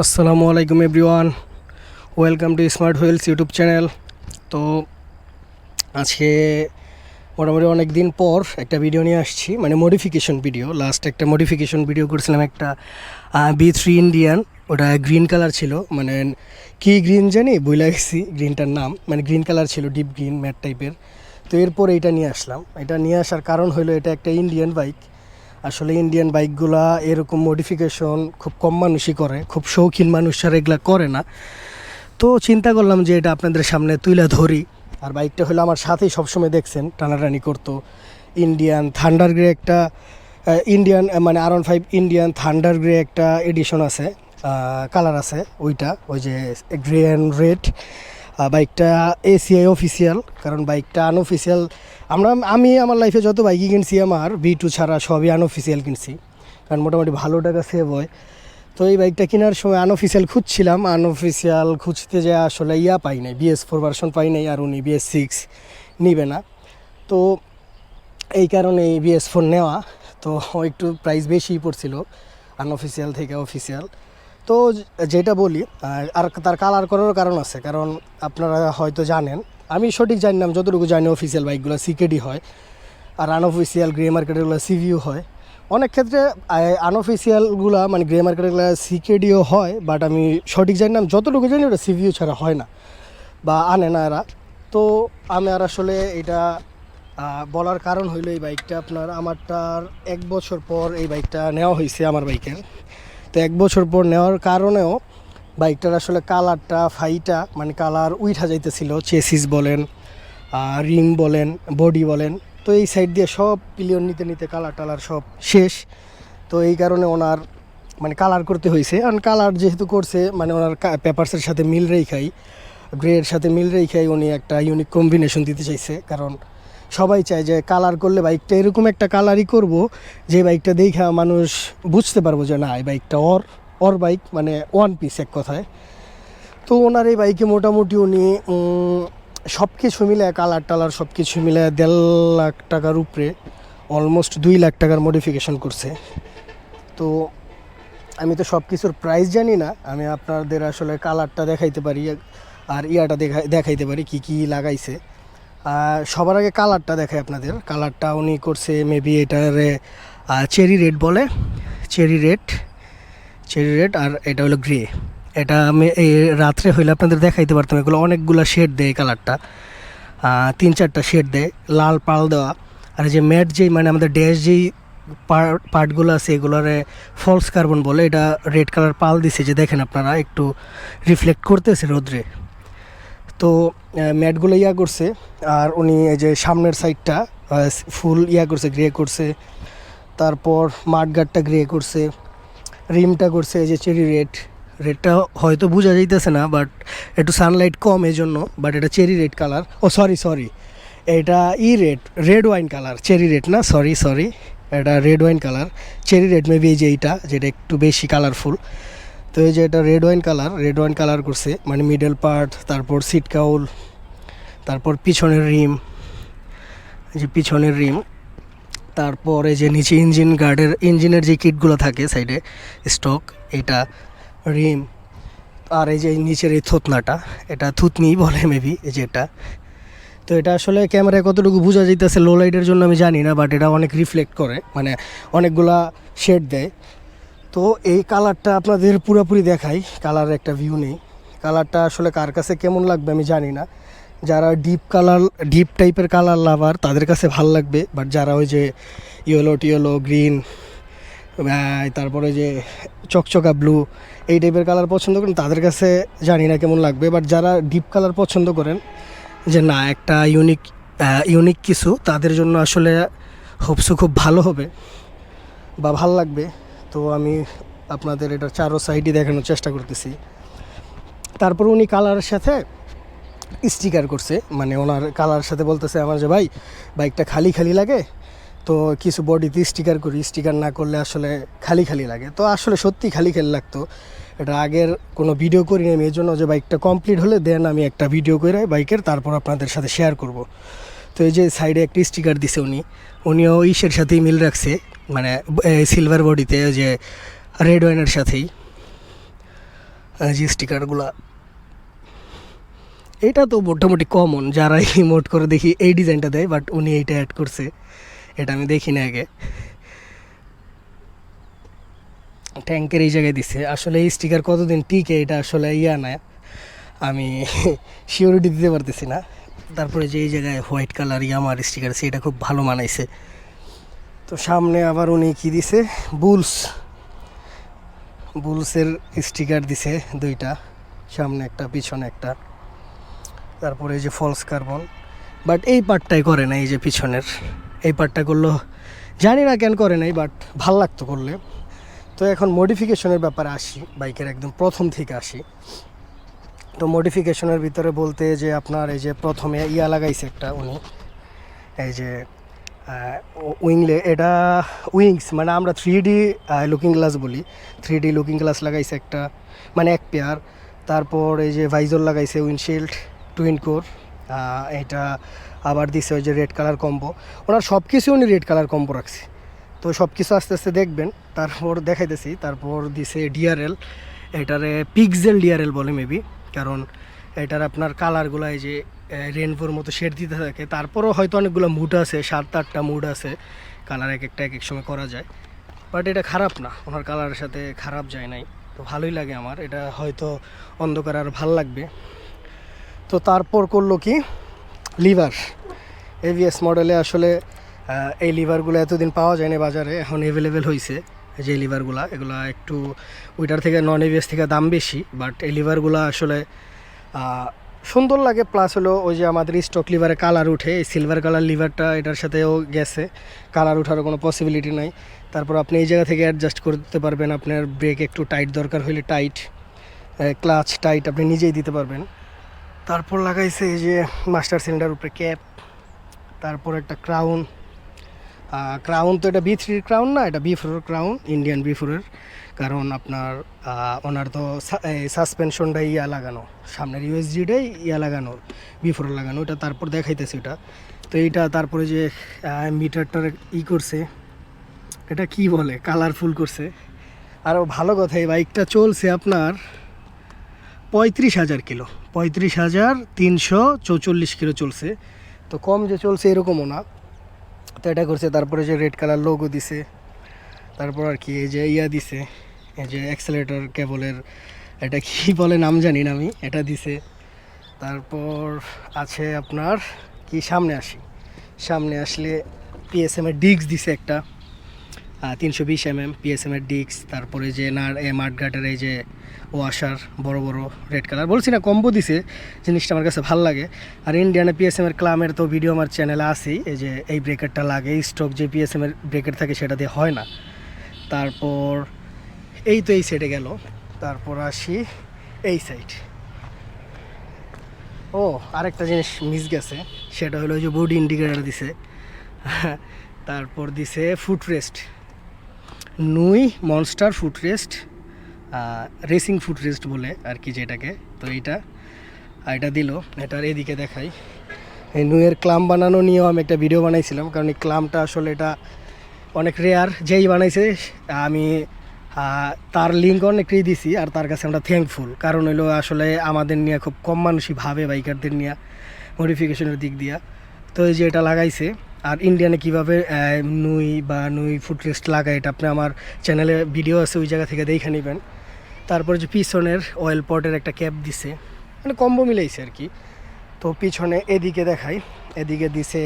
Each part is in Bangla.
আসসালামু আলাইকুম everyone. Welcome to smart wheels YouTube channel. তো আজকে মোটামুটি অনেক দিন পর একটা ভিডিও নিয়ে আসছি মানে মডিফিকেশন ভিডিও লাস্ট একটা মডিফিকেশন ভিডিও করেছিলাম একটা বি থ্রি ইন্ডিয়ান ওটা গ্রিন কালার ছিল মানে কি গ্রিন জানি বইলা গেছি গ্রিনটার নাম। মানে গ্রিন কালার ছিল ডিপ গ্রিন ম্যাট টাইপের তো এরপর এইটা নিয়ে আসলাম। এটা নিয়ে আসার কারণ হলো এটা একটা ইন্ডিয়ান বাইক আসলে ইন্ডিয়ান বাইকগুলা এরকম মডিফিকেশন খুব কম মানুষই করে, খুব শৌখিন মানুষরা এগুলা করে না। তো চিন্তা করলাম যে এটা আপনাদের সামনে তুলে ধরি। আর বাইকটা হলো আমার সাথেই সবসময় দেখছেন, টানাটানি করতো। ইন্ডিয়ান থান্ডার গ্রে একটা ইন্ডিয়ান মানে আর ফাইভ ইন্ডিয়ান থান্ডার গ্রে একটা এডিশন আছে কালার আছে ওইটা, ওই যে গ্রে অ্যান্ড রেড বাইকটা এসিআই অফিসিয়াল কারণ বাইকটা আনঅফিসিয়াল আমরা, আমি আমার লাইফে যত বাইকই কিনছি আমার বি টু ছাড়া সবই আনঅফিসিয়াল কিনছি, কারণ মোটামুটি ভালো টাকা সেভ হয়। তো এই বাইকটা কেনার সময় আনঅফিসিয়াল খুঁজছিলাম আনঅফিসিয়াল খুঁজতে যে আসলে ইয়া পাই নাই বিএস ফোর ভার্সন পাই নাই, আর উনি বিএস সিক্স নিবে না। তো এই কারণে এই বিএস ফোর নেওয়া, তো একটু প্রাইস বেশিই পড়ছিল আনঅফিসিয়াল থেকে অফিসিয়াল তো যেটা বলি, আর তার কালার করারও কারণ আছে, কারণ আপনারা হয়তো জানেন। আমি সঠিক জানি না যতটুকু জানি অফিসিয়াল বাইকগুলো সিকেডি হয়, আর আনঅফিসিয়াল গ্রে মার্কেটেরগুলো সিভিউ হয়। অনেক ক্ষেত্রে আনঅফিসিয়ালগুলো মানে গ্রে মার্কেটেরগুলো সিকেডিও হয় বাট আমি সঠিক জানি না যতটুকু জানি ওটা সিভিউ ছাড়া হয় না, বা আনে না এরা। তো আমি আর আসলে এটা বলার কারণ হইল এই বাইকটা আপনার, আমারটার এক বছর পর এই বাইকটা নেওয়া হয়েছে আমার বাইকের তো এক বছর পর নেওয়ার কারণেও বাইকটার আসলে কালারটা, ফাইটা মানে কালার উইঠা যাইতেছিল। চেসিস বলেন রিং বলেন, বডি বলেন। তো এই সাইড দিয়ে সব পিলিয়ন নিতে নিতে কালার টালার সব শেষ। তো এই কারণে ওনার মানে কালার করতে হয়েছে কারণ কালার যেহেতু করছে মানে ওনার পেপারসের সাথে মিল রেখাই গ্রের সাথে মিল রেখাই উনি একটা ইউনিক কম্বিনেশন দিতে চাইছে। কারণ সবাই চায় যে কালার করলে বাইকটা এরকম একটা কালারই করব যে বাইকটা দেখা মানুষ বুঝতে পারব যে না, এই বাইকটা অর অর বাইক মানে ওয়ান পিস এক কথায়। তো ওনার এই বাইকে মোটামুটি উনি সব কিছু মিলে কালার টালার সব কিছু মিলে দেড় লাখ টাকার উপরে অলমোস্ট দুই লাখ টাকার মডিফিকেশন করছে। তো আমি তো সব কিছুর প্রাইস জানি না, আমি আপনাদের আসলে কালারটা দেখাইতে পারি, আর ইয়াটা দেখা, দেখাইতে পারি কি কি লাগাইছে। সবার আগে কালারটা দেখাই আপনাদের। কালারটা উনি করছে মেবি এটারে চেরি রেড বলে। চেরি রেড চেরি রেড আর এটা হলো গ্রে এটা আমি এই রাত্রে হইলে আপনাদের দেখাইতে পারতাম, এগুলো অনেকগুলো শেড দেয় কালারটা তিন চারটা শেড দেয়, লাল পাল দেওয়া। আর যে ম্যাট যেই মানে আমাদের ড্যাশ যেই পার্টগুলো আছে, এগুলোরে ফলস কার্বন বলে, এটা রেড কালার পাল দিছে, যে দেখেন আপনারা, একটু রিফ্লেক্ট করতেছে রোদ্রে। তো ম্যাটগুলো ইয়া করছে, আর উনি এই যে সামনের সাইডটা ফুল ইয়া করছে, গ্রে করছে, তারপর মাঠগাটটা গ্রে করছে, রিমটা করছে, এই যে চেরি রেড রেডটা হয়তো বোঝা যাইতেছে না, বাট একটু সানলাইট কম এই জন্য বাট এটা cherry red colour, oh sorry sorry এটা ই red red wine colour, cherry red না সরি সরি এটা red wine colour, cherry red maybe এই যে এইটা, যেটা একটু বেশি কালারফুল তো এই যে এটা red wine colour red wine colour করছে মানে মিডল পার্ট তারপর সিট কাউল তারপর পিছনের রিম যে পিছনের রিম তারপরে যে নিচে ইঞ্জিন গার্ডের ইঞ্জিনের যে কিটগুলো থাকে সাইডে স্টক এটা রিম আর এই যে নিচের এই থুতনাটা, এটা থুতনি বলে মেবি এই যে এটা। তো এটা আসলে ক্যামেরায় কতটুকু বোঝা যাইতেছে লো লাইটের জন্য আমি জানি না বাট এটা অনেক রিফ্লেক্ট করে মানে অনেকগুলা শেড দেয়। তো এই কালারটা আপনাদের পুরোপুরি দেখাই কালারের একটা ভিউ নেই। কালারটা আসলে কার কাছে কেমন লাগবে আমি জানি না। যারা ডিপ কালার ডিপ টাইপের কালার লাভার তাদের কাছে ভালো লাগবে। বাট যারা ওই যে ইয়েলো টিয়েলো গ্রিন তারপরে যে চকচকা ব্লু এই টাইপের কালার পছন্দ করেন, তাদের কাছে জানি না কেমন লাগবে। বাট যারা ডিপ কালার পছন্দ করেন, যে না, একটা ইউনিক ইউনিক কিছু, তাদের জন্য আসলে হোপসু খুব ভালো হবে বা ভালো লাগবে। তো আমি আপনাদের এটা চারো সাইডই দেখানোর চেষ্টা করতেছি। তারপর উনি কালারের সাথে স্টিকার করছে। মানে ওনার কালার সাথে বলতেছে আমার যে, ভাই বাইকটা খালি খালি লাগে, তো কিছু বডিতে স্টিকার করি। স্টিকার না করলে আসলে খালি খালি লাগে। তো আসলে সত্যি খালি খালি লাগতো। এটা আগের কোনো ভিডিও করি আমি এই জন্য যে বাইকটা কমপ্লিট হলে দেন আমি একটা ভিডিও করে বাইকের তারপর আপনাদের সাথে শেয়ার করব। তো এই যে সাইডে একটা স্টিকার দিছে উনি। উনিও ইসের সাথেই মিল রাখছে। মানে সিলভার বডিতে যে রেড ওয়াইনের সাথেই যে স্টিকারগুলা এটা তো মোটামুটি কমন যারা ইমোট করে দেখি, এই ডিজাইনটা দেয় বাট উনি এইটা অ্যাড করছে। এটা আমি দেখি না আগে। ট্যাঙ্কের এই জায়গায় দিছে। আসলে এই স্টিকার কতদিন টিকে, এটা আসলে ইয়া না। আমি সিওরিটি দিতে পারতেছি না। তারপরে যে এই জায়গায় হোয়াইট কালার ইয়ামার স্টিকার এটা খুব ভালো মানাইছে। তো সামনে আবার উনি কি দিছে? বুলস। বুলসের স্টিকার দিছে দুইটা। সামনে একটা, পিছনে একটা। তারপরে এই যে ফলস কার্বন বাট এই পার্টটাই করে না এই যে পিছনের। এই পার্টটা করল, জানি না কেন করে নাই বাট ভালো লাগতো করলে। তো এখন মডিফিকেশনের ব্যাপারে আসি, বাইকের একদম প্রথম থেকে আসি। তো মডিফিকেশনের ভিতরে বলতে যে আপনার এই যে প্রথমে ইয়া লাগাইছে একটা উনি। এই যে উইংলে এটা উইংস মানে আমরা থ্রি ডি লুকিং গ্লাস বলি। থ্রি ডি লুকিং গ্লাস লাগাইছে একটা মানে এক পেয়ার তারপর এই যে ভাইজর লাগাইছে উইন্ডশিল্ড টুইন কোর এটা আবার দিছে ওই যে রেড কালার কম্বো ওনার সব কিছু উনি রেড কালার কম্বো রাখছে। তো সব কিছু আস্তে আস্তে দেখবেন, তারপর দেখাইতেছি। তারপর দিছে ডিআরএল এটারে পিক্সেল ডিআরএল বলে মেবি কারণ এটার আপনার কালারগুলো এই যে রেনবোর মতো শেড দিতে থাকে। তারপরও হয়তো অনেকগুলো মুড আছে, সাত আটটা মুড আছে। কালার এক একটা এক এক সময় করা যায়। বাট এটা খারাপ না। ওনার কালারের সাথে খারাপ যায় নাই। তো ভালোই লাগে আমার। এটা হয়তো অন্ধকার আর ভালো লাগবে। তো তারপর করল কি? লিভার এভিএস মডেলে আসলে এই লিভারগুলো এতদিন পাওয়া যায়নি বাজারে। এখন অ্যাভেলেবেল হয়েছে যে লিভারগুলা এগুলা একটু, ওইটার থেকে নন এভিএস থেকে দাম বেশি। বাট এই লিভারগুলো আসলে সুন্দর লাগে প্লাস হলো ওই যে আমাদের স্টক লিভারে কালার উঠে, এই সিলভার কালার লিভারটা এটার সাথেও গেছে। কালার উঠার কোনো পসিবিলিটি নাই। তারপর আপনি এই জায়গা থেকে অ্যাডজাস্ট করতে পারবেন, আপনার ব্রেক একটু টাইট দরকার হলে টাইট ক্লাচ টাইট আপনি নিজেই দিতে পারবেন। তারপর লাগাইছে এই যে মাস্টার সিলিন্ডার উপরে ক্যাপ তারপর একটা ক্রাউন ক্রাউন তো এটা বি থ্রির ক্রাউন না, এটা বি ফোরের ক্রাউন ইন্ডিয়ান বি ফোরের কারণ আপনার ওনার তো সাসপেনশনটা ইয়া লাগানো, সামনের ইউএসজিটাই ইয়া লাগানো বি ফোরের লাগানো, এটা তারপর দেখাইতেছে এটা। তো এইটা তারপরে যে মিটারটার ই করছে, এটা কি বলে কালারফুল করছে। আরও ভালো কথা, এই বাইকটা চলছে আপনার পঁয়ত্রিশ হাজার কিলো, পঁয়ত্রিশ হাজার তিনশো চৌচল্লিশ কিলো চলছে। তো কম যে চলছে এরকমও না। তো এটা করছে, তারপরে যে রেড কালার লোগো দিছে, তারপর আর কি এই যে ইয়া দিছে, এই যে অ্যাক্সেলেটর কেবলের এটা কি বলে নাম জানি না আমি, এটা দিছে। তারপর আছে আপনার, কি সামনে আসি, সামনে আসলে পিএসএম এর ডিস্ক দিছে একটা। তিনশো বিশ এম এম পিএসএম এর ডিস্ক তারপরে যে নার না মাঠঘাটের এই যে ওয়াশার বড় বড় রেড কালার বলছি না কম্বো দিছে, জিনিসটা আমার কাছে ভালো লাগে। আর ইন্ডিয়ানে পিএসএম এর ক্লামের তো ভিডিও আমার চ্যানেলে আছেই, এই যে এই ব্রেকারটা লাগে, এই স্টক যে পিএসএম এর ব্রেকার থাকে সেটা দিয়ে হয় না। তারপর এই তো এই সাইডে গেল, তারপর আসি এই সাইড ও, আরেকটা জিনিস মিস গেছে, সেটা হলো যে বডি ইন্ডিকেটার দিছে। তারপর দিছে ফুট রেস্ট নুই monster foot rest racing foot rest বলে আর কি যেটাকে। তো এইটা, আর এটা দিল এটার এদিকে দেখাই। এই নুয়ের ক্লাম বানানো নিয়েও আমি একটা ভিডিও বানাইছিলাম, কারণ এই ক্লামটা আসলে এটা অনেক রেয়ার যেই বানাইছে, আমি তার লিঙ্ক অনেকটাই দিছি আর তার কাছে আমরা থ্যাঙ্কফুল কারণ হলো আসলে আমাদের নিয়ে খুব কম মানুষই ভাবে বাইকারদের নিয়ে মডিফিকেশনের দিক দিয়া। তো এই যে এটা লাগাইছে আর ইন্ডিয়ানে কীভাবে নুই বা নুই ফুটরেস্ট লাগায় এটা আপনি আমার চ্যানেলে ভিডিও আছে, ওই জায়গা থেকে দেখে নেবেন। তারপর যে পিছনের অয়েল পটের একটা ক্যাপ দিছে মানে কম্বো মিলাইছে আর কি। তো পিছনে এদিকে দেখাই, এদিকে দিছে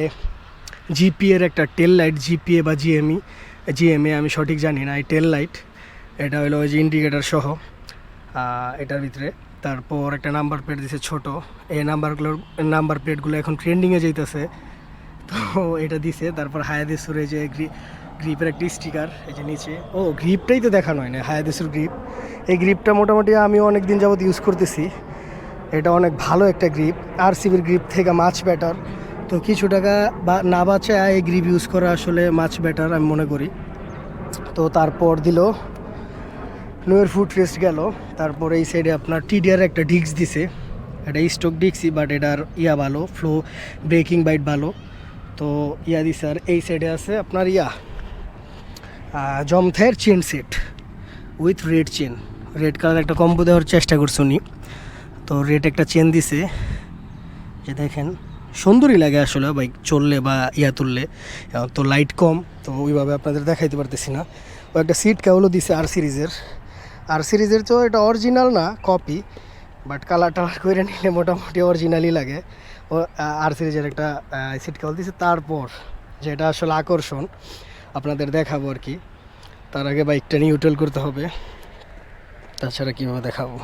জিপিএর একটা টেল লাইট জিপিএ বা জিএমই জিএমএ আমি সঠিক জানি না, এই টেল লাইট এটা হলো ওই যে ইন্ডিকেটার সহ এটার ভিতরে। তারপর একটা নাম্বার প্লেট দিছে ছোট, এই নাম্বারগুলোর নাম্বার প্লেটগুলো এখন ট্রেন্ডিংয়ে যাইতেছে। তো এটা দিছে, তারপর হায়াদেসুর এই যে গ্রি, গ্রিপের একটি স্টিকার এই যে নিচে। ও, গ্রিপটাই তো দেখানো হয় না হায়াদেসুর গ্রিপ। এই গ্রিপটা মোটামুটি আমি অনেক দিন যাবত ইউজ করতেছি। এটা অনেক ভালো একটা গ্রিপ আর সিবির গ্রিপ থেকে মাছ ব্যাটার তো কিছু টাকা বা, না বাঁচায় এই গ্রিপ ইউজ করা আসলে মাছ ব্যাটার আমি মনে করি। তো তারপর দিল নুয়ের ফুট রেস্ট গেল। তারপর এই সাইডে আপনার টিডিআর একটা ডিস্ক দিছে। এটা স্টক ডিস্কই বাট এটার ইয়া ভালো ফ্লো ব্রেকিং বাইট ভালো। তো ইয়া দিছে, আর এই সাইডে আছে আপনার yeah জমথের chain set with red chain red colour একটা কম্বো দেওয়ার চেষ্টা করছে উনি। তো রেড একটা চেন দিছে। যে দেখেন, সুন্দরই লাগে আসলে বাইক চললে বা ইয়া তুললে। তো লাইট কম, তো ওইভাবে আপনাদের দেখাইতে পারতেছি না। ও একটা সিট কেবলও দিছে আর সিরিজের। আর সিরিজের তো এটা অরিজিনাল না কপি বাট কালার টালার করে নিলে মোটামুটি অরিজিনালই লাগে। আর সিরিজের একটা সিট কেবল দিছে। তারপর যেটা আসলে আকর্ষণ, আপনাদের দেখাবো আর কি। তার আগে বাইকটা নিউট্রাল করতে হবে। তাছাড়া কীভাবে দেখাবো।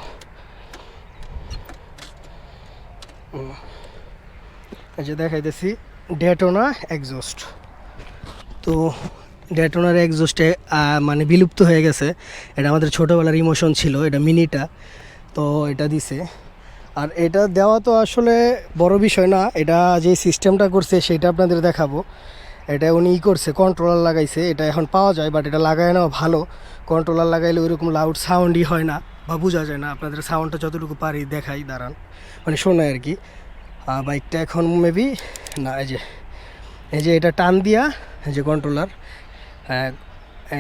এই যে দেখাইতেছি ডেটোনা এক্সস্ট তো ডেটোনার এক্সস্টে মানে বিলুপ্ত হয়ে গেছে। এটা আমাদের ছোটোবেলার ইমোশন ছিল, এটা মিনিটা তো এটা দিছে। আর এটা দেওয়া তো আসলে বড় বিষয় না, এটা যে সিস্টেমটা করছে সেটা আপনাদের দেখাবো। এটা উনি ই করছে কন্ট্রোলার লাগাইছে, এটা এখন পাওয়া যায় বাট এটা লাগায় নেওয়া ভালো। কন্ট্রোলার লাগাইলে ওইরকম লাউড সাউন্ডই হয় না, বা বোঝা যায় না, আপনাদের সাউন্ডটা যতটুকু পারি দেখাই, দাঁড়ান। মানে শোনায় আর কি। বাইকটা এখন মেবি না, এই যে এই যে এটা টান দিয়া, এই যে কন্ট্রোলার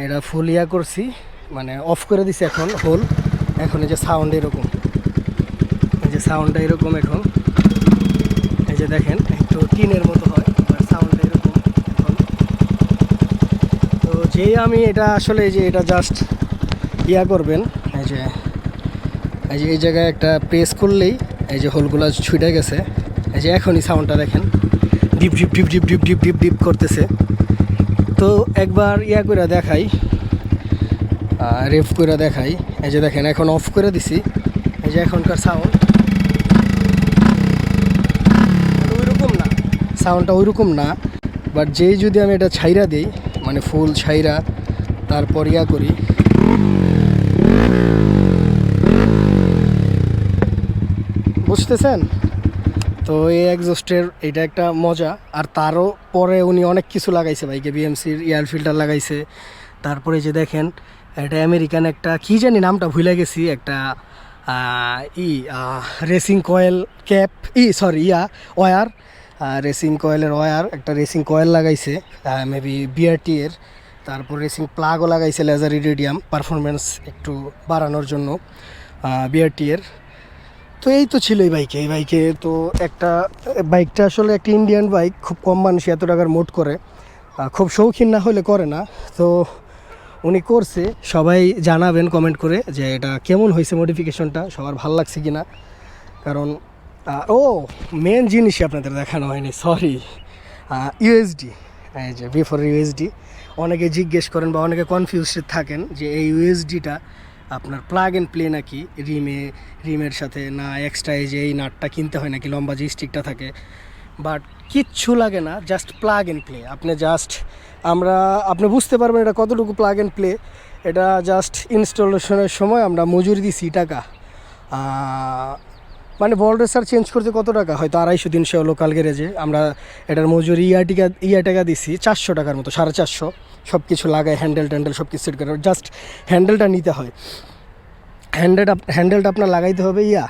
এটা ফুল ইয়া করছি মানে অফ করে দিছি এখন হোল এখন এই যে সাউন্ড এরকম। সাউন্ডটা এরকম এখন। এই যে দেখেন, একটু টিনের মতো হয় সাউন্ডটা এরকম এখন। তো যেই আমি এটা আসলে যে এটা জাস্ট ইয়া করবেন, এই যে এই যে এই জায়গায় একটা প্রেস করলেই এই যে হোলগুলো ছুটে গেছে। এই যে এখনই সাউন্ডটা দেখেন ডিপ ডিপ ডিপ ডিপ ডিপ ডিপ ডিপ ডিপ করতেছে। তো একবার ইয়া করে দেখাই রেফ করে দেখাই। এই যে দেখেন, এখন অফ করে দিছি। এই যে এখনকার সাউন্ড ওইরকম না সাউন্ডটা ওইরকম না বাট যেই যদি আমি এটা ছাইরা দিই মানে ফুল ছাইরা তারপর ইয়া করি। বুঝতেছেন? তো এই এক্সস্টের এটা একটা মজা। আর তারও পরে উনি অনেক কিছু লাগাইছে বাইকে বিএমসির এয়ার ফিল্টার লাগাইছে। তারপরে যে দেখেন, এটা আমেরিকান একটা, কী জানি নামটা ভুলে গেছি, একটা ই রেসিং কয়েল ক্যাপ ই সরি ইয়া ওয়ার রেসিং কয়েলের ওয়ার একটা রেসিং কয়েল লাগাইছে মেবি বিআরটি এর। তারপর রেসিং প্লাগও লাগাইছে লেজার ইরিডিয়াম পারফরমেন্স একটু বাড়ানোর জন্য বিআরটি এর। তো এই তো ছিল এই বাইকে এই বাইকে তো একটা বাইকটা আসলে একটা ইন্ডিয়ান বাইক খুব কম মানুষ এত টাকার মোট করে। খুব শৌখিন না হলে করে না। তো উনি করছে, সবাই জানাবেন কমেন্ট করে যে এটা কেমন হয়েছে মডিফিকেশনটা সবার ভালো লাগছে কি না কারণ ও মেন জিনিসই আপনাদের দেখানো হয়নি সরি ইউএসডি এই যে বিফোর ইউএসডি অনেকে জিজ্ঞেস করেন বা অনেকে কনফিউজড থাকেন যে এই ইউএসডিটা আপনার প্লাগ অ্যান্ড প্লে নাকি রিমে রিমের সাথে না এক্সট্রা এই যে এই নাটটা কিনতে হয় নাকি, লম্বা যে স্টিকটা থাকে। বাট কিচ্ছু লাগে না জাস্ট প্লাগ অ্যান্ড প্লে আপনি জাস্ট আমরা, আপনি বুঝতে পারবেন এটা কতটুকু প্লাগ অ্যান্ড প্লে এটা জাস্ট ইনস্টলেশনের সময় আমরা মজুরি দিছি টাকা। মানে বল রেসার চেঞ্জ করতে কত টাকা? হয়তো আড়াইশো, তিনশো লোকাল গ্যারেজে। আমরা এটার মজুরি ইয়া টিকা ইয়া টাকা দিছি, চারশো টাকার মতো, সাড়ে চারশো। সব কিছু লাগায় হ্যান্ডেল ট্যান্ডেল সব কিছু সেট করে জাস্ট হ্যান্ডেলটা নিতে হয়। হ্যান্ডেলটা হ্যান্ডেলটা আপনার লাগাইতে হবে ইয়া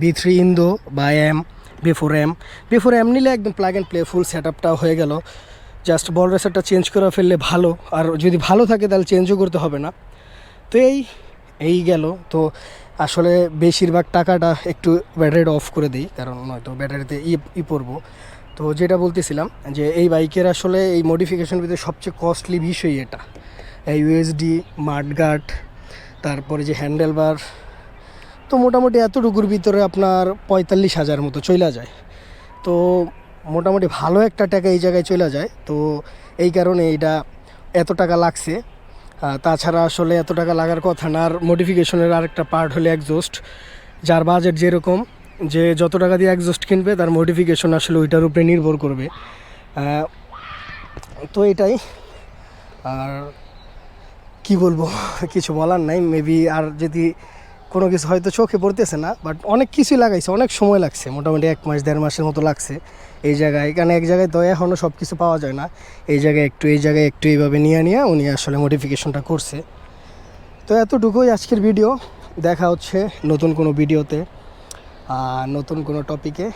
বি থ্রি ইন্দো বা M B four M B four M নিলে একদম plug and play full set আপটা হয়ে গেল। জাস্ট বল রেসারটা চেঞ্জ করে ফেললে ভালো। আর যদি ভালো থাকে তাহলে চেঞ্জও করতে হবে না। তো এই এই গেল। তো আসলে বেশিরভাগ টাকাটা একটু ব্যাটারিটা অফ করে দিই, কারণ নয়তো ব্যাটারিতে ই ই পড়ব। তো যেটা বলতেছিলাম যে এই বাইকের আসলে এই মডিফিকেশন ভিতরে সবচেয়ে কস্টলি বিষয় এটা। ইউএসডি মাডগার্ড তারপরে যে হ্যান্ডেল বার তো মোটামুটি এতটুকুর ভিতরে আপনার পঁয়তাল্লিশ হাজার মতো চলে যায়। তো মোটামুটি ভালো একটা টাকা এই জায়গায় চলে যায়। তো এই কারণে এটা এত টাকা লাগছে। তাছাড়া আসলে এত টাকা লাগার কথা না, আর মডিফিকেশনের আরেকটা পার্ট হলে একজোস্ট যার বাজেট যেরকম, যে যত টাকা দিয়ে একজোস্ট কিনবে, তার মডিফিকেশন আসলে ওইটার উপরে নির্ভর করবে। তো এটাই। আর কি বলব, কিছু বলার নাই মেবি আর যদি কোনো কিছু হয়তো চোখে পড়তেছে না বাট অনেক কিছুই লাগাইছে, অনেক সময় লাগছে, মোটামুটি এক মাস, দেড় মাসের মতো লাগছে। এই জায়গায় এখানে এক জায়গায় তো এখনও সব কিছু পাওয়া যায় না। এই জায়গায় একটু, এই জায়গায় একটু এইভাবে নিয়ে নিয়ে উনি আসলে মডিফিকেশনটা করছে। তো এতটুকুই আজকের ভিডিও দেখা হচ্ছে নতুন কোনো ভিডিওতে আর নতুন কোনো টপিকে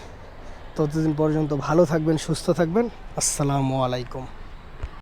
ততদিন পর্যন্ত ভালো থাকবেন, সুস্থ থাকবেন। আসসালামু আলাইকুম।